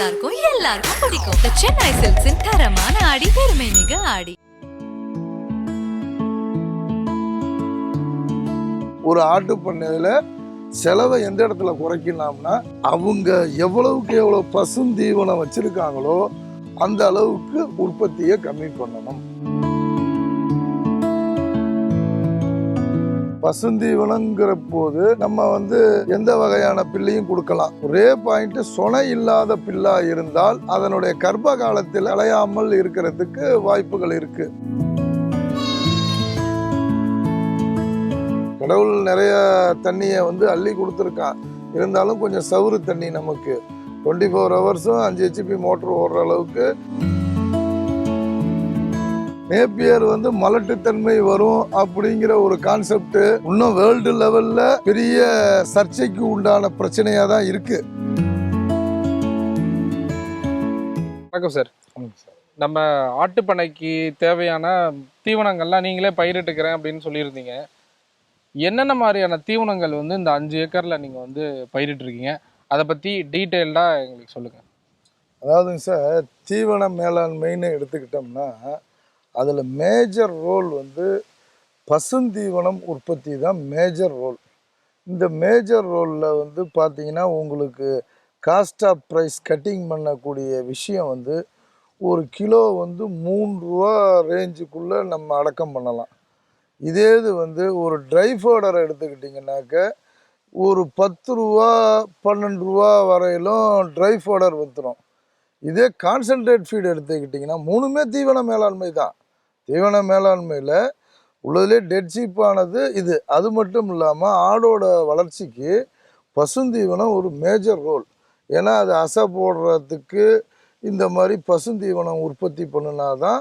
நல்லா இருக்கும் எல்லாருக்கும் பிடிக்கும். The சென்னை சில்க்ஸின் தரமான ஆடி பெருமை மிக ஆடி. ஒரு ஆட்டு பண்ணையில் செலவை எந்த இடத்துல குறைக்கலாம்னா அவங்க எவ்வளவுக்கு எவ்வளோ பசுந்தீவனம் வச்சிருக்காங்களோ அந்த அளவுக்கு உற்பத்தியை கம்மி பண்ணணும். பசுந்தீவனங்கிற போது நம்ம வந்து எந்த வகையான பில்லையும் கொடுக்கலாம். ஒரே பாயிண்ட் சொனை இல்லாத பில்லா இருந்தால் அதனுடைய கர்ப்ப காலத்தில் அலையாமல் இருக்கிறதுக்கு வாய்ப்புகள் இருக்கு. கடவுள் நிறைய தண்ணியை வந்து அள்ளி கொடுத்துருக்கான் இருந்தாலும் கொஞ்சம் சவுறு தண்ணி நமக்கு. டுவெண்ட்டி ஃபோர் ஹவர்ஸும் அஞ்சு ஹெச்பி மோட்டர் ஓடுற அளவுக்கு நேப்பியர் வந்து மலட்டுத்தன்மை வரும் அப்படிங்கிற ஒரு கான்செப்ட் இன்னும் வேர்ல்டு லெவல்ல பெரிய சர்ச்சைக்கு உண்டான பிரச்சனையா தான் இருக்கு. வணக்கம் சார். நம்ம ஆட்டுப்பண்ணைக்கு தேவையான தீவனங்கள்லாம் நீங்களே பயிரிட்டுக்கிறேன் அப்படின்னு சொல்லியிருந்தீங்க. என்னென்ன மாதிரியான தீவனங்கள் வந்து இந்த அஞ்சு ஏக்கர்ல நீங்க வந்து பயிரிட்டிருக்கீங்க? அதை பத்தி டீட்டெயில்டா எங்களுக்கு சொல்லுங்க. அதாவதுங்க சார் தீவன மேலாண்மைன்னு எடுத்துக்கிட்டோம்னா அதில் மேஜர் ரோல் வந்து பசுந்தீவனம் உற்பத்தி தான் மேஜர் ரோல் இந்த மேஜர் ரோலில் வந்து பார்த்தீங்கன்னா உங்களுக்கு காஸ்ட் ஆஃப் ப்ரைஸ் கட்டிங் பண்ணக்கூடிய விஷயம் வந்து ஒரு கிலோ வந்து மூணு ரூபா ரேஞ்சுக்குள்ளே நம்ம அடக்கம் பண்ணலாம். இதே இது வந்து ஒரு ட்ரை ஃபோடரை எடுத்துக்கிட்டிங்கனாக்க ஒரு பத்து ரூபா பன்னெண்டு ரூபா வரையிலும் ட்ரை ஃபோடர் வந்துடும் இதே கான்சன்ட்ரேட் ஃபீடு எடுத்துக்கிட்டிங்கன்னா மூணுமே தீவன மேலாண்மை தான். தீவன மேலாண்மையில் உள்ளதுலேயே டெட் சீப்பானது இது. அது மட்டும் இல்லாமல் ஆடோட வளர்ச்சிக்கு பசுந்தீவனம் ஒரு மேஜர் ரோல் ஏன்னா அது அசை போடுறதுக்கு இந்த மாதிரி பசுந்தீவனம் உற்பத்தி பண்ணுனா தான்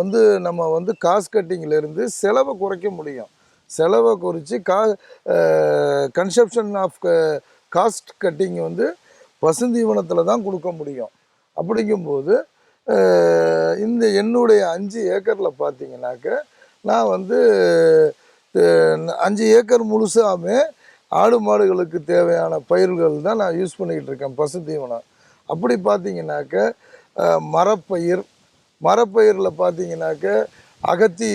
வந்து நம்ம வந்து காஸ்ட் கட்டிங்கிலேருந்து செலவை குறைக்க முடியும். செலவை குறைச்சி கா கன்சப்ஷன் ஆஃப் காஸ்ட் கட்டிங் வந்து பசுந்தீவனத்தில் தான் கொடுக்க முடியும். அப்படிங்கும்போது இந்த என்னுடைய அஞ்சு ஏக்கரில் பார்த்தீங்கன்னாக்க நான் வந்து அஞ்சு ஏக்கர் முழுசாமே ஆடு மாடுகளுக்கு தேவையான பயிர்கள் தான் நான் யூஸ் பண்ணிக்கிட்டு இருக்கேன் பசுந்தீவனம் அப்படி பார்த்தீங்கன்னாக்க மரப்பயிர் மரப்பயிரில் பார்த்தீங்கன்னாக்க அகத்தி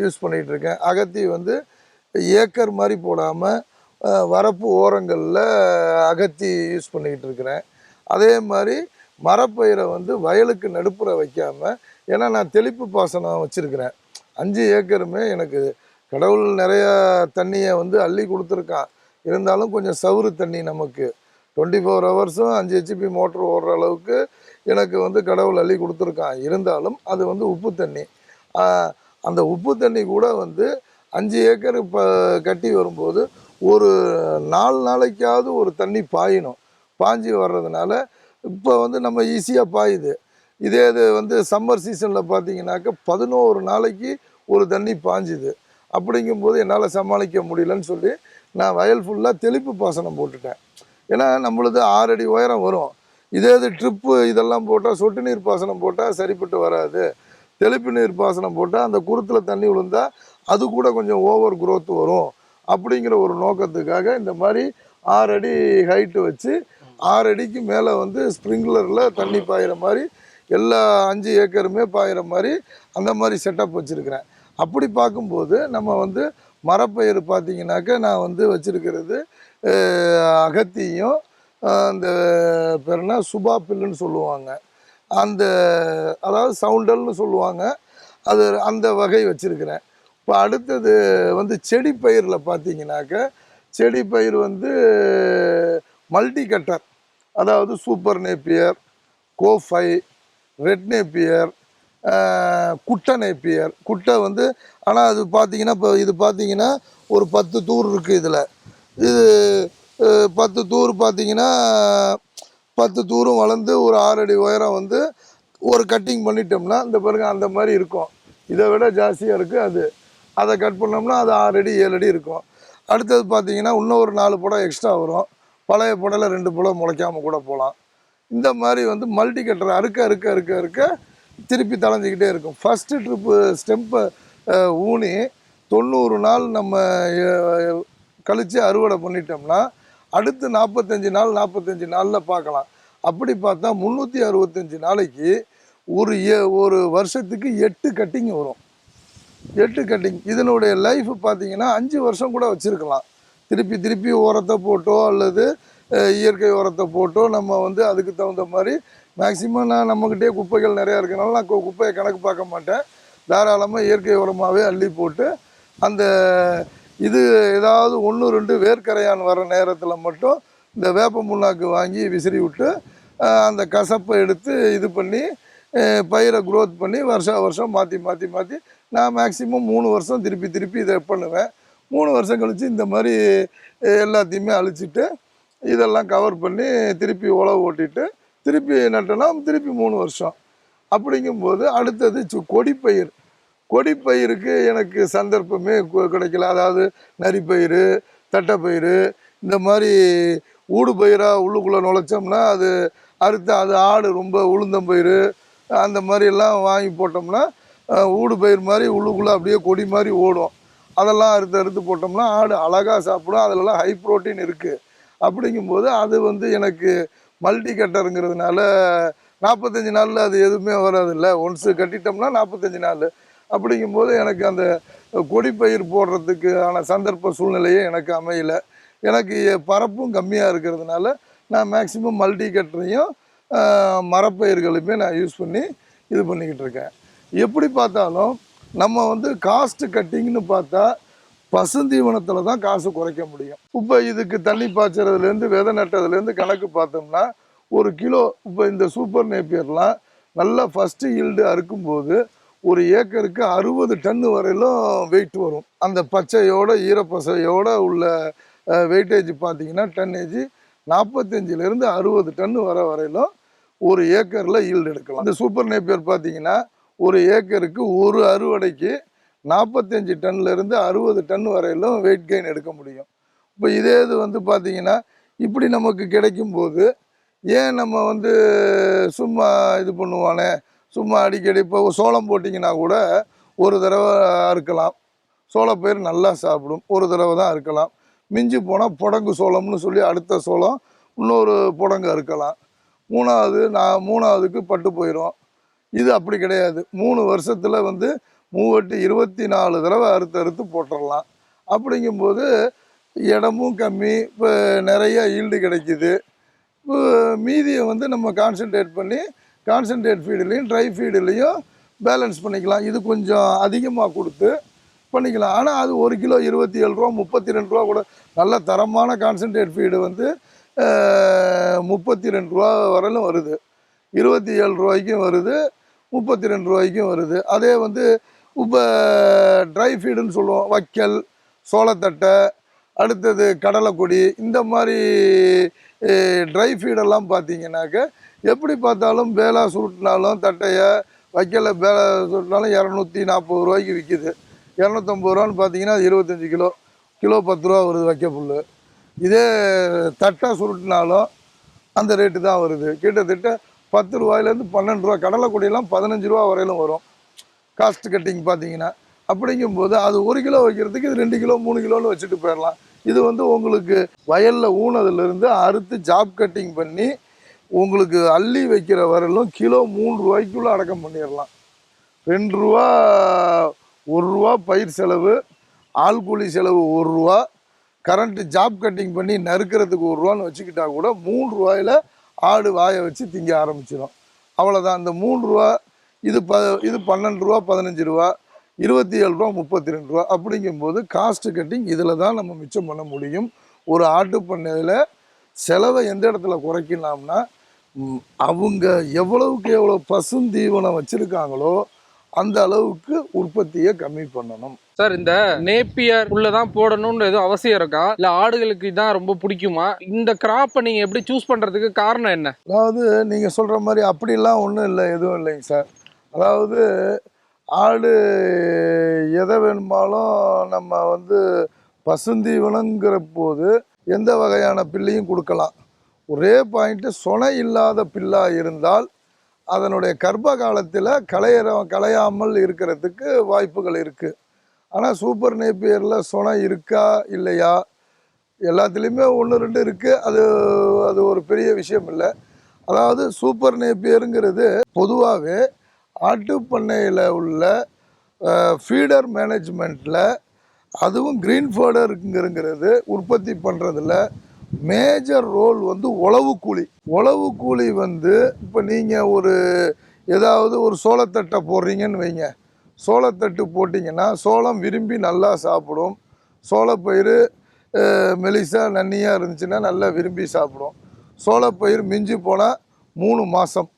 யூஸ் பண்ணிகிட்டு இருக்கேன். அகத்தி வந்து ஏக்கர் மாதிரி போடாமல் வரப்பு ஓரங்களில் அகத்தி யூஸ் பண்ணிக்கிட்டு இருக்கிறேன். அதே மாதிரி மரப்பயிரை வந்து வயலுக்கு நடுப்புற வைக்காமல் ஏன்னா நான் தெளிப்பு பாசனம் வச்சுருக்கிறேன். அஞ்சு ஏக்கருமே எனக்கு கடவுள் நிறையா தண்ணியை வந்து அள்ளி கொடுத்துருக்கான். இருந்தாலும் கொஞ்சம் சவுறு தண்ணி நமக்கு. டுவெண்ட்டி ஃபோர் ஹவர்ஸும் அஞ்சு ஹெச்பி மோட்ரு ஓடுற அளவுக்கு எனக்கு வந்து கடவுள் அள்ளி கொடுத்துருக்கான். இருந்தாலும் அது வந்து உப்பு தண்ணி. அந்த உப்பு தண்ணி கூட வந்து அஞ்சு ஏக்கர் இப்போ கட்டி வரும்போது ஒரு நாலு நாளைக்காவது ஒரு தண்ணி பாயணும். பாஞ்சு வர்றதுனால இப்போ வந்து நம்ம ஈஸியாக பாயுது. இதே இது வந்து சம்மர் சீசனில் பார்த்தீங்கன்னாக்க பதினோரு நாளைக்கு ஒரு தண்ணி பாஞ்சுது. அப்படிங்கும்போது என்னால் சமாளிக்க முடியலன்னு சொல்லி நான் வயல் ஃபுல்லாக தெளிப்பு பாசனம் போட்டுட்டேன். ஏன்னா நம்மளது ஆறு அடி உயரம் வரும். இதே இது ட்ரிப்பு இதெல்லாம் போட்டால் சொட்டு நீர் பாசனம் போட்டால் சரிப்பட்டு வராது. தெளிப்பு நீர் பாசனம் போட்டால் அந்த குருத்தில் தண்ணி விழுந்தால் அது கூட கொஞ்சம் ஓவர் குரோத் வரும். அப்படிங்கிற ஒரு நோக்கத்துக்காக இந்த மாதிரி ஆறு அடி ஹைட்டு வச்சு ஆறு அடிக்கு மேலே வந்து ஸ்ப்ரிங்க்லரில் தண்ணி பாயிற மாதிரி எல்லா அஞ்சு ஏக்கருமே பாயிற மாதிரி அந்த மாதிரி செட்டப் வச்சுருக்கிறேன். அப்படி பார்க்கும்போது நம்ம வந்து மரப்பயிர் பார்த்திங்கனாக்கா நான் வந்து வச்சுருக்கிறது அகத்தியும் அந்த பேர்னா சுபா பில்லுன்னு சொல்லுவாங்க. அந்த அதாவது சவுண்டல்னு சொல்லுவாங்க. அது அந்த வகை வச்சுருக்கிறேன். இப்போ அடுத்தது வந்து செடி பயிரில் பார்த்தீங்கன்னாக்க செடி பயிர் வந்து மல்டி கட்டர் அதாவது சூப்பர் நேப்பியர் கோஃபை ரெட் நேப்பியர் குட்டை நேப்பியர் குட்டை வந்து ஆனால் அது பார்த்தீங்கன்னா இப்போ இது பார்த்தீங்கன்னா ஒரு பத்து தூர் இருக்குது இதில். இது பத்து தூர் பார்த்தீங்கன்னா பத்து தூரும் வளர்ந்து ஒரு ஆறு அடி உயரம் வந்து ஒரு கட்டிங் பண்ணிட்டோம்னா இந்த பாருங்க அந்த மாதிரி இருக்கும். இதை விட ஜாஸ்தியாக இருக்குது அது. அதை கட் பண்ணோம்னா அது ஆறு அடி ஏழு அடி இருக்கும். அடுத்தது பார்த்தீங்கன்னா இன்னும் ஒரு நாலு படம் எக்ஸ்ட்ரா வரும். பழைய புடல ரெண்டு புடம் முளைக்காமல் கூட போகலாம் இந்த மாதிரி வந்து மல்டி கட்டர் அறுக்க அறுக்க அறுக்க அறுக்க திருப்பி தளைஞ்சிக்கிட்டே இருக்கும். ஃபஸ்ட்டு ட்ரிப்பு ஸ்டெம்பை ஊனி தொண்ணூறு நாள் நம்ம கழித்து அறுவடை பண்ணிட்டோம்னா அடுத்து நாற்பத்தஞ்சு நாள் நாற்பத்தஞ்சு நாளில் பார்க்கலாம். அப்படி பார்த்தா முந்நூற்றி அறுபத்தஞ்சு நாளைக்கு ஒரு ஏ- ஒரு வருஷத்துக்கு எட்டு கட்டிங் வரும். எட்டு கட்டிங் இதனுடைய லைஃப் பார்த்தீங்கன்னா அஞ்சு வருஷம் கூட வச்சுருக்கலாம். திருப்பி திருப்பி உரத்தை போட்டோ அல்லது இயற்கை உரத்தை போட்டோ நம்ம வந்து அதுக்கு தகுந்த மாதிரி மேக்சிமம் நான் நம்மக்கிட்டே குப்பைகள் நிறையா இருக்கனால நான் கு- குப்பையை கணக்கு பார்க்க மாட்டேன். தாராளமாக இயற்கை உரமாகவே அள்ளி போட்டு அந்த இது ஏதாவது ஒன்று ரெண்டு வேர்க்கரையான் வர நேரத்தில் மட்டும் இந்த வேப்ப முன்னாக்கு வாங்கி விசிறி விட்டு அந்த கசப்பை எடுத்து இது பண்ணி பயிரை க்ரோத் பண்ணி வருஷம் வருஷம் மாற்றி மாற்றி மாற்றி நான் மேக்ஸிமம் மூணு வருஷம் திருப்பி திருப்பி இதை பண்ணுவேன். மூணு வருஷம் கழித்து இந்த மாதிரி எல்லாத்தையுமே அழிச்சிட்டு இதெல்லாம் கவர் பண்ணி திருப்பி உழவு ஓட்டிட்டு திருப்பி நட்டோன்னா திருப்பி மூணு வருஷம். அப்படிங்கும்போது அடுத்தது சு- கொடிப்பயிர். கொடிப்பயிருக்கு எனக்கு சந்தர்ப்பமே கிடைக்கல. அதாவது நரிப்பயிறு தட்டைப்பயிர் இந்த மாதிரி ஊடு பயிராக உள்ளுக்குள்ளே நுழைச்சோம்னா அது அறுத்து அது ஆடு ரொம்ப உளுந்தம்பயிர் அந்த மாதிரி எல்லாம் வாங்கி போட்டோம்னா அஹ், ஊடு பயிர் மாதிரி உள்ளுக்குள்ளே அப்படியே கொடி மாதிரி ஓடும். அதெல்லாம் அறுத்து அறுத்து போட்டோம்னா ஆடு அழகாக சாப்பிடும். அதிலலாம் ஹை புரோட்டீன் இருக்குது அப்படிங்கும்போது அது வந்து எனக்கு மல்டி கட்டருங்கிறதுனால நாற்பத்தஞ்சு நாளில் அது எதுவுமே வராதில்ல. ஒன்ஸு கட்டிட்டோம்னா நாற்பத்தஞ்சு நாள். அப்படிங்கும்போது எனக்கு அந்த கொடிப்பயிர் போடுறதுக்கான சந்தர்ப்ப சூழ்நிலையே எனக்கு அமையலை. எனக்கு பரப்பும் கம்மியாக இருக்கிறதுனால நான் மேக்சிமம் மல்டி கட்டரையும் மரப்பயிர்களுமே நான் யூஸ் பண்ணி இது பண்ணிக்கிட்டு இருக்கேன். எப்படி பார்த்தாலும் நம்ம வந்து காஸ்ட் கட்டிங்னு பார்த்தா பசுந்தீவனத்தில் தான் காசு குறைக்க முடியும். இப்போ இதுக்கு தண்ணி பாய்ச்சறதுலேருந்து விதை நட்டதுலேருந்து கணக்கு பார்த்தோம்னா ஒரு கிலோ இப்போ இந்த சூப்பர் நேப்பியர்லாம் நல்லா ஃபஸ்ட்டு ஈல்டு அறுக்கும்போது ஒரு ஏக்கருக்கு அறுபது டன்னு வரையிலும் வெயிட் வரும். அந்த பச்சையோட ஈரப்பசையோட உள்ள வெயிட்டேஜ் பார்த்தீங்கன்னா டன்னேஜ் நாற்பத்தஞ்சிலேருந்து அறுபது டன்னு வர வரையிலும் ஒரு ஏக்கரில் ஈல்டு எடுக்கலாம். இந்த சூப்பர் நேப்பியர் பார்த்தீங்கன்னா ஒரு ஏக்கருக்கு ஒரு அறுவடைக்கு நாற்பத்தஞ்சு டன்லேருந்து அறுபது டன் வரையிலும் வெயிட் கெயின் எடுக்க முடியும். இப்போ இதே இது வந்து பார்த்தீங்கன்னா இப்படி நமக்கு கிடைக்கும்போது ஏன் நம்ம வந்து சும்மா இது பண்ணுவானே? சும்மா அடிக்கடி இப்போ சோளம் போட்டிங்கன்னா கூட ஒரு தடவை அறுக்கலாம். சோளப்பயிர் நல்லா சாப்பிடும். ஒரு தடவை தான் அறுக்கலாம். மிஞ்சி போனால் புடங்கு சோளம்னு சொல்லி அடுத்த சோளம் இன்னொரு புடங்கு அறுக்கலாம். மூணாவது நான் மூணாவதுக்கு பட்டு போயிடும் இது அப்படி கிடையாது. மூணு வருஷத்தில் வந்து மூவட்டு இருபத்தி நாலு தடவை அறுத்து அறுத்து போட்டுடலாம் அப்படிங்கும்போது இடமும் கம்மி இப்போ நிறைய ஈல்டு கிடைக்கிது. இப்போ மீதியை வந்து நம்ம கான்சென்ட்ரேட் பண்ணி கான்சென்ட்ரேட் ஃபீடுலேயும் ட்ரை ஃபீடுலேயும் பேலன்ஸ் பண்ணிக்கலாம். இது கொஞ்சம் அதிகமாக கொடுத்து பண்ணிக்கலாம். ஆனால் அது ஒரு கிலோ இருபத்தி ஏழு ரூபா முப்பத்தி ரெண்டு ரூபா கூட நல்ல தரமான கான்சென்ட்ரேட் ஃபீடு வந்து முப்பத்தி ரெண்டு ரூபா வரலும் வருது. இருபத்தி ஏழு ரூபாய்க்கும் வருது முப்பத்தி ரெண்டு ரூபாய்க்கும் வருது. அதே வந்து இப்போ ட்ரை ஃபீடுன்னு சொல்லுவோம். வைக்கல் சோளத்தட்டை அடுத்தது கடலைக்கொடி இந்த மாதிரி ட்ரை ஃபீடெல்லாம் பார்த்தீங்கன்னாக்க எப்படி பார்த்தாலும் வேலை சுருட்டினாலும் தட்டையை வைக்கல வேலை சுருட்டினாலும் இரநூத்தி நாற்பது ரூபாய்க்கு விற்கிது இரநூத்தம்பது ரூபான்னு பார்த்தீங்கன்னா அது இருபத்தஞ்சி கிலோ கிலோ பத்து ரூபா வருது வைக்க புல் இதே தட்டை சுருட்டினாலும் அந்த ரேட்டு தான் வருது. கிட்டத்தட்ட பத்து ரூபாயிலேருந்து பன்னெண்டு ரூபா கடலை கொடியெல்லாம் பதினஞ்சு ரூபா வரையிலும் வரும். காஸ்ட் கட்டிங் பார்த்தீங்கன்னா. அப்படிங்கும்போது அது ஒரு கிலோ வைக்கிறதுக்கு இது ரெண்டு கிலோ மூணு கிலோன்னு வச்சுட்டு போயிடலாம். இது வந்து உங்களுக்கு வயலில் ஊனதுலேருந்து அறுத்து ஜாப் கட்டிங் பண்ணி உங்களுக்கு அள்ளி வைக்கிற வரையிலும் கிலோ மூணு ரூபாய்க்குள்ளே அடக்கம் பண்ணிடலாம். ரெண்டு ரூபா ஒரு ரூபா பயிர் செலவு ஆள் கூலி செலவு ஒரு ரூபா. கரண்ட்டு ஜாப் கட்டிங் பண்ணி நறுக்கிறதுக்கு ஒரு ரூபான்னு வச்சுக்கிட்டா கூட மூணு ரூபாயில் ஆடு வாயை வச்சு திங்க ஆரம்பிச்சிடும் அவ்வளோதான் இந்த மூணு ரூபா இது ப இது பன்னெண்டு ரூபா பதினஞ்சு ரூபா இருபத்தி ஏழு ரூபா முப்பத்தி ரெண்டு ரூபா அப்படிங்கும்போது காஸ்ட் கட்டிங் இதில் தான் நம்ம மிச்சம் பண்ண முடியும். ஒரு ஆட்டு பண்ணையில் செலவை எந்த இடத்துல குறைக்கலாம்னா அவங்க எவ்வளவுக்கு எவ்வளோ பசுந்தீவனம் வச்சுருக்காங்களோ அந்த அளவுக்கு உற்பத்தியை கம்மி பண்ணணும். சார் இந்த நேப்பியர் உள்ளதான் போடணும்னு எதுவும் அவசியம் இருக்கா? இல்ல ஆடுகளுக்கு இதான் ரொம்ப பிடிக்குமா? இந்த கிராப்பை நீங்க எப்படி சூஸ் பண்றதுக்கு காரணம் என்ன? அதாவது நீங்கள் சொல்கிற மாதிரி அப்படிலாம் ஒன்றும் இல்லை எதுவும் இல்லைங்க சார். அதாவது ஆடு எதை வேணுமாலும் நம்ம வந்து பசுந்தீவனங்கிற போது எந்த வகையான பில்லையும் கொடுக்கலாம். ஒரே பாயிண்ட்டு சொனை இல்லாத பில்லாக இருந்தால் அதனுடைய கர்ப்ப காலத்தில் களையிற களையாமல் இருக்கிறதுக்கு வாய்ப்புகள் இருக்குது ஆனால் சூப்பர் நேப்பியரில் சொனை இருக்கா இல்லையா? எல்லாத்துலேயுமே ஒன்று ரெண்டு இருக்குது அது அது ஒரு பெரிய விஷயம் இல்லை. அதாவது சூப்பர் நேப்பியருங்கிறது பொதுவாகவே ஆட்டுப்பண்ணையில் உள்ள ஃபீடர் மேனேஜ்மெண்ட்டில் அதுவும் க்ரீன் ஃபீடருங்கிறது உற்பத்தி பண்ணுறதுல மேஜர் ரோல் வந்து உழவு கூலி. உழவு கூலி வந்து இப்போ நீங்கள் ஒரு ஏதாவது ஒரு சோளத்தட்டை போடுறீங்கன்னு வைங்க. சோளத்தட்டு போட்டிங்கன்னா சோளம் விரும்பி நல்லா சாப்பிடும். சோளப்பயிறு மெலிசாக நன்னியாக இருந்துச்சுன்னா நல்லா விரும்பி சாப்பிடும். சோளப்பயிர் மிஞ்சி போனால் மூணு மாதம்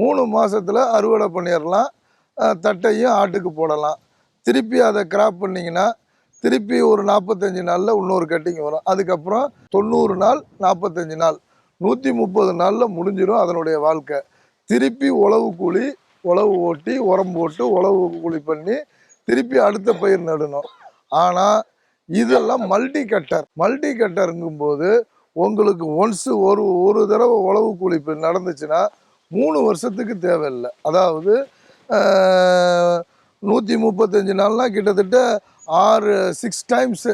மூணு மாதத்தில் அறுவடை பண்ணிடலாம் தட்டையும் ஆட்டுக்கு போடலாம். திருப்பி அதை கிராப் பண்ணிங்கன்னா திருப்பி ஒரு நாற்பத்தஞ்சு நாளில் இன்னொரு கட்டிங் வரும். அதுக்கப்புறம் தொண்ணூறு நாள் நாற்பத்தஞ்சு நாள். நூற்றி முப்பது நாளில் முடிஞ்சிடும் அதனுடைய வாழ்க்கை. திருப்பி உழவு கூலி உழவு ஓட்டி உரம் போட்டு உழவு குழி பண்ணி திருப்பி அடுத்த பயிர் நடணும். ஆனால் இதெல்லாம் மல்டி கட்டர் மல்டி கட்டருங்கும்போது உங்களுக்கு ஒன்ஸு ஒரு ஒரு தடவை உழவு கூலி நடந்துச்சுன்னா மூணு வருஷத்துக்கு தேவையில்லை. அதாவது நூற்றி முப்பத்தஞ்சு நாள்னா கிட்டத்தட்ட ஆறு சிக்ஸ் டைம்ஸு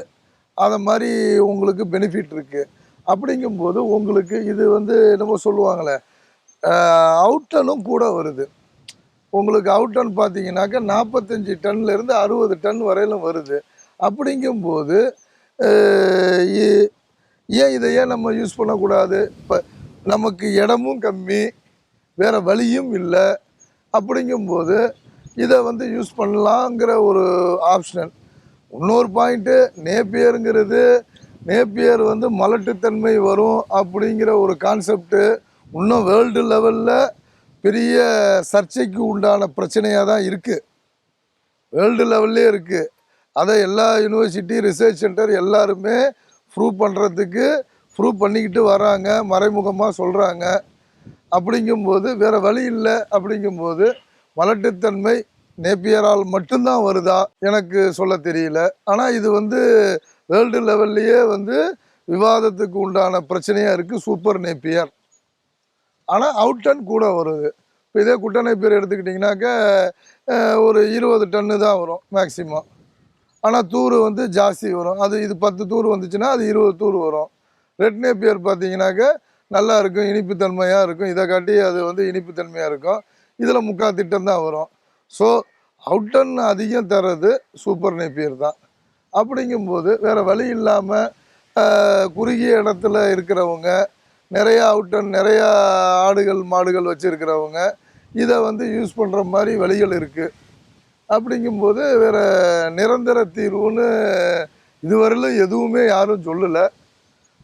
அதை மாதிரி உங்களுக்கு பெனிஃபிட் இருக்குது அப்படிங்கும்போது உங்களுக்கு இது வந்து என்னமோ சொல்லுவாங்களே அவுட்டனும் கூட வருது. உங்களுக்கு அவுட்டன் பார்த்தீங்கன்னாக்கா நாற்பத்தஞ்சு டன்லேருந்து அறுபது டன் வரையிலும் வருது. அப்படிங்கும்போது இ- ஏன் இதை ஏன் நம்ம யூஸ் பண்ணக்கூடாது? இப்போ நமக்கு இடமும் கம்மி வேறு வழியும் இல்லை. அப்படிங்கும்போது இதை வந்து யூஸ் பண்ணலாங்கிற ஒரு ஆப்ஷன் இன்னொரு பாயிண்ட்டு நேப்பியருங்கிறது நேப்பியர் வந்து மலட்டுத்தன்மை வரும் அப்படிங்கிற ஒரு கான்செப்ட்டு இன்னும் வேர்ல்டு லெவலில் பெரிய சர்ச்சைக்கு உண்டான பிரச்சனையாக தான் இருக்குது வேர்ல்டு லெவல்லே இருக்குது அதை எல்லா யூனிவர்சிட்டி ரிசர்ச் சென்டர் எல்லாருமே ப்ரூவ் பண்ணுறதுக்கு ப்ரூவ் பண்ணிக்கிட்டு வராங்க மறைமுகமாக சொல்கிறாங்க அப்படிங்கும்போது வேறு வழி இல்லை அப்படிங்கும்போது மலட்டுத்தன்மை நேப்பியரால் மட்டும்தான் வருதா எனக்கு சொல்ல தெரியல. ஆனால் இது வந்து வேர்ல்டு லெவல்லையே வந்து விவாதத்துக்கு உண்டான பிரச்சனையாக இருக்குது சூப்பர் நேப்பியர். ஆனால் அவுட் டன் கூட வருது. இப்போ இதே குட்டணை பேர் எடுத்துக்கிட்டிங்கனாக்கா ஒரு இருபது டன்னு தான் வரும் மேக்சிமம் ஆனால் தூர் வந்து ஜாஸ்தி வரும். அது இது பத்து தூர் வந்துச்சுன்னா அது இருபது தூர் வரும். ரெட் நேப்பியர் பார்த்தீங்கன்னாக்கா நல்லா இருக்கும் இனிப்புத்தன்மையாக இருக்கும். இதை காட்டி அது வந்து இனிப்புத்தன்மையாக இருக்கும். இதில் முக்கால் திட்டம் தான் வரும். ஸோ அவுட்டன் அதிகம் தர்றது சூப்பர் நேப்பியர் தான். அப்படிங்கும்போது வேறு வழி இல்லாமல் குறுகிய இடத்துல இருக்கிறவங்க நிறையா அவுட்டன் நிறையா ஆடுகள் மாடுகள் வச்சுருக்கிறவங்க இதை வந்து யூஸ் பண்ணுற மாதிரி வழிகள் இருக்குது அப்படிங்கும்போது வேற நிரந்தர தீர்வுன்னு இதுவரையிலும் எதுவுமே யாரும் சொல்லலை.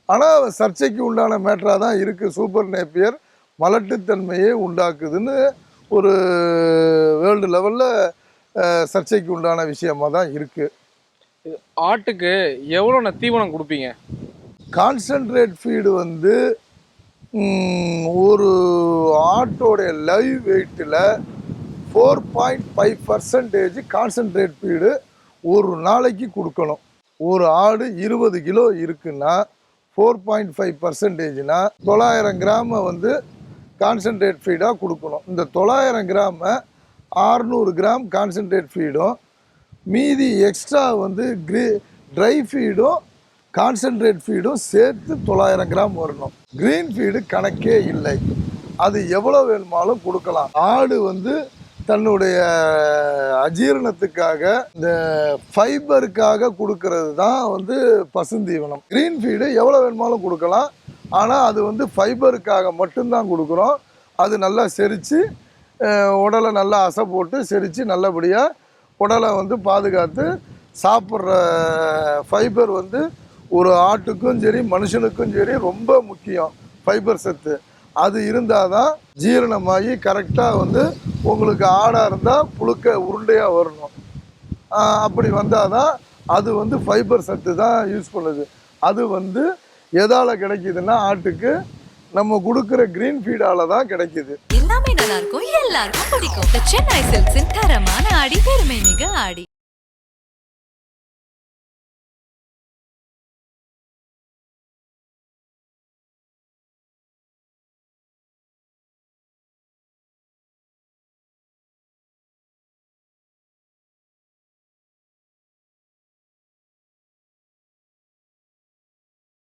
ஆனால் சர்ச்சைக்கு உண்டான மேட்டராக தான் இருக்குது சூப்பர் நேப்பியர் மலட்டுத்தன்மையை உண்டாக்குதுன்னு ஒரு வேர்ல்டு லெவலில் சர்ச்சைக்கு உண்டான விஷயமா தான் இருக்குது ஆட்டுக்கு எவ்வளோ தீவனம் கொடுப்பீங்க? கான்சன்ட்ரேட் ஃபீடு வந்து ஒரு ஆட்டோடைய லைவ் வெயிட்டில் four point five percentage concentrate feed ஒரு நாளைக்கு கொடுக்கணும். ஒரு ஆடு இருபது கிலோ இருக்குன்னா ஃபோர் பாயிண்ட் ஃபைவ் பர்சன்டேஜ்னா தொள்ளாயிரம் கிராமை வந்து கான்சன்ட்ரேட் ஃபீடாக கொடுக்கணும். இந்த தொள்ளாயிரம் கிராமை ஆறுநூறு கிராம் கான்சன்ட்ரேட் ஃபீடும் மீதி எக்ஸ்ட்ரா வந்து க்ரீ ட்ரை ஃபீடும் கான்சென்ட்ரேட் ஃபீடும் சேர்த்து தொள்ளாயிரம் கிராம் வரணும். க்ரீன் ஃபீடு கணக்கே இல்லை. அது எவ்வளோ வேணுமாலும் கொடுக்கலாம். ஆடு வந்து தன்னுடைய அஜீரணத்துக்காக இந்த ஃபைபருக்காக கொடுக்கறது தான் வந்து பசுந்தீவனம் க்ரீன் ஃபீடு எவ்வளோ வேணுமாலும் கொடுக்கலாம். ஆனால் அது வந்து ஃபைபருக்காக மட்டும்தான் கொடுக்குறோம். அது நல்லா செரித்து உடலை நல்லா அசை போட்டு செரித்து நல்லபடியாக உடலை வந்து பாதுகாத்து சாப்பிட்ற ஃபைபர் வந்து ஒரு ஆட்டுக்கும் சரி மனுஷனுக்கும் சரி ரொம்ப முக்கியம் ஃபைபர் சத்து. அது இருந்தால் தான் ஜீரணமாகி கரெக்டாக வந்து உங்களுக்கு ஆடாக இருந்தால் புழுக்க உருண்டையாக வரணும். அப்படி வந்தால் தான் அது வந்து ஃபைபர் சத்து தான் யூஸ் பண்ணுது. அது வந்து எதால் கிடைக்குதுன்னா ஆட்டுக்கு நம்ம கொடுக்குற க்ரீன் ஃபீடால தான் கிடைக்குது. எல்லாமே நல்லா இருக்கும் எல்லாருக்கும் பிடிக்கும். சென்னை சில்க்ஸின் தரமான ஆடி பெருமை மிக ஆடி.